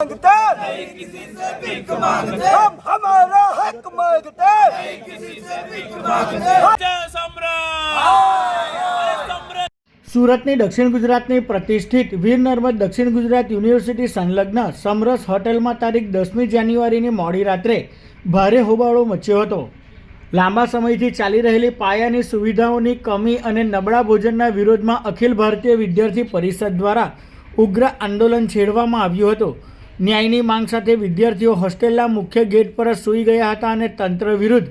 मांगते नहीं किसी से भीख मांगते हम हमारा हक मांगते नहीं किसी से भीख मांगते સુરતની દક્ષિણ ગુજરાતની પ્રતિષ્ઠિત વીર નર્મદ દક્ષિણ ગુજરાત યુનિવર્સિટી સંલગ્ન સમરસ હોટેલમાં તારીખ દસમી જાન્યુઆરીની મોડી રાત્રે ભારે હોબાળો મચ્યો હતો લાંબા સમયથી ચાલી રહેલી પાયાની સુવિધાઓની કમી અને નબળા ભોજનના વિરોધમાં અખિલ ભારતીય વિદ્યાર્થી પરિષદ દ્વારા ઉગ્ર આંદોલન છેડવામાં આવ્યું હતું ન્યાયની માંગ સાથે વિદ્યાર્થીઓ હોસ્ટેલના મુખ્ય ગેટ પર જ સૂઈ ગયા હતા અને તંત્ર વિરુદ્ધ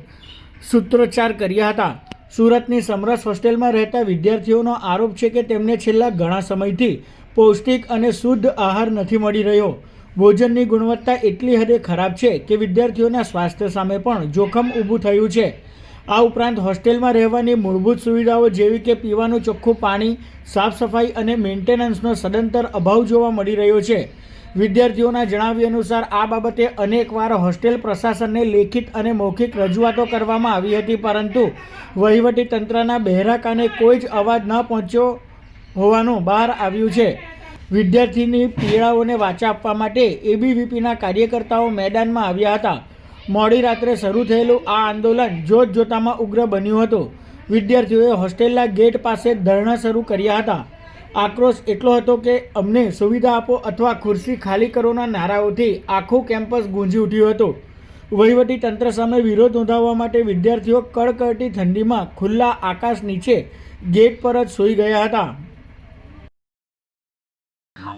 સૂત્રોચ્ચાર કર્યા હતા. સુરતની સમરસ હોસ્ટેલમાં રહેતા વિદ્યાર્થીઓનો આરોપ છે કે તેમને છેલ્લા ઘણા સમયથી પૌષ્ટિક અને શુદ્ધ આહાર નથી મળી રહ્યો. ભોજનની ગુણવત્તા એટલી હદે ખરાબ છે કે વિદ્યાર્થીઓના સ્વાસ્થ્ય સામે પણ જોખમ ઊભું થયું છે. આ ઉપરાંત હોસ્ટેલમાં રહેવાની મૂળભૂત સુવિધાઓ જેવી કે પીવાનું ચોખ્ખું પાણી, સાફ સફાઈ અને મેન્ટેનન્સનો સદંતર અભાવ જોવા મળી રહ્યો છે. વિદ્યાર્થીઓના જણાવ્યા અનુસાર આ બાબતે અનેકવાર હોસ્ટેલ પ્રશાસનને લેખિત અને મૌખિક રજૂઆતો કરવામાં આવી હતી, પરંતુ વહીવટી તંત્રના બહેરા કાને કોઈ જ અવાજ ન પહોંચ્યો હોવાનું બહાર આવ્યું છે. વિદ્યાર્થીની પીડાઓને વાચા આપવા માટે એબીવીપીના કાર્યકર્તાઓ મેદાનમાં આવ્યા હતા. મોડી રાત્રે શરૂ થયેલું આ આંદોલન જોત જોતામાં ઉગ્ર બન્યું હતું. વિદ્યાર્થીઓએ હોસ્ટેલના ગેટ પાસે ધરણા શરૂ કર્યા હતા. આક્રોશ એટલો હતો કે અમને સુવિધા આપો અથવા ખુરશી ખાલી કરોના નારાઓથી આખું કેમ્પસ ગુંજી ઉઠ્યું હતું. વહીવટી તંત્ર સામે વિરોધ નોંધાવવા માટે વિદ્યાર્થીઓ કડકડતી ઠંડીમાં ખુલ્લા આકાશ નીચે ગેટ પર જ સૂઈ ગયા હતા.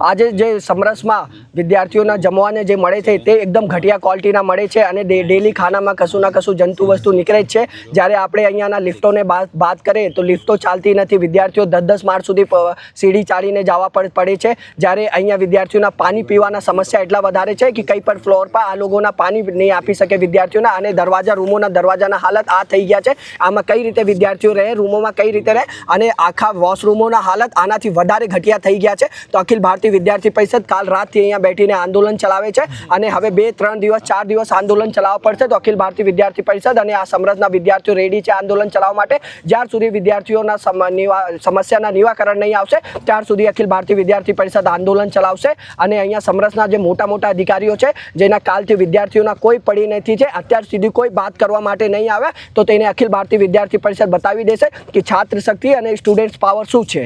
આજે જે સમરસમાં વિદ્યાર્થીઓના જમવાને જે મળે છે તે એકદમ ઘટિયા ક્વોલિટીના મળે છે અને ડેલી ખાનામાં કશું ના કશું જંતુ વસ્તુ નીકળે જ છે. જ્યારે આપણે અહીંયાના લિફ્ટોને બાદ કરીએ તો લિફ્ટો ચાલતી નથી. વિદ્યાર્થીઓ દસ દસ માળ સુધી સીડી ચાડીને જવા પડે છે. જ્યારે અહીંયા વિદ્યાર્થીઓના પાણી પીવાના સમસ્યા એટલા વધારે છે કે કંઈ પણ ફ્લોર પર આ લોકોના પાણી નહીં આપી શકે વિદ્યાર્થીઓના અને દરવાજા, રૂમોના દરવાજાના હાલત આ થઈ ગયા છે. આમાં કઈ રીતે વિદ્યાર્થીઓ રહે, રૂમોમાં કઈ રીતે રહે અને આખા વોશરૂમોના હાલત આનાથી વધારે ઘટિયા થઈ ગયા છે. તો અખિલ ભારતીય વિદ્યાર્થી પરિષદ કાલ રાતથી અહીંયા બેઠીને આંદોલન ચલાવે છે અને હવે બે, ત્રણ દિવસ, ચાર દિવસ આંદોલન ચલાવવા પડશે તો અખિલ ભારતીય વિદ્યાર્થી પરિષદ અને આ સમરસના વિદ્યાર્થીઓ રેડી છે આંદોલન ચલાવવા માટે. જ્યાર સુધી વિદ્યાર્થીઓના સમસ્યાના નિવાકરણ નહીં આવશે, ત્યાર સુધી અખિલ ભારતીય વિદ્યાર્થી પરિષદ આંદોલન ચલાવશે અને અહીંયા સમરસના જે મોટા મોટા અધિકારીઓ છે, જેના કાલથી વિદ્યાર્થીઓના કોઈ પડી નથી છે, અત્યાર સુધી કોઈ વાત કરવા માટે નહીં આવે તો તેને અખિલ ભારતીય વિદ્યાર્થી પરિષદ બતાવી દેશે કે છાત્ર શક્તિ અને સ્ટુડન્ટ્સ પાવર શું છે?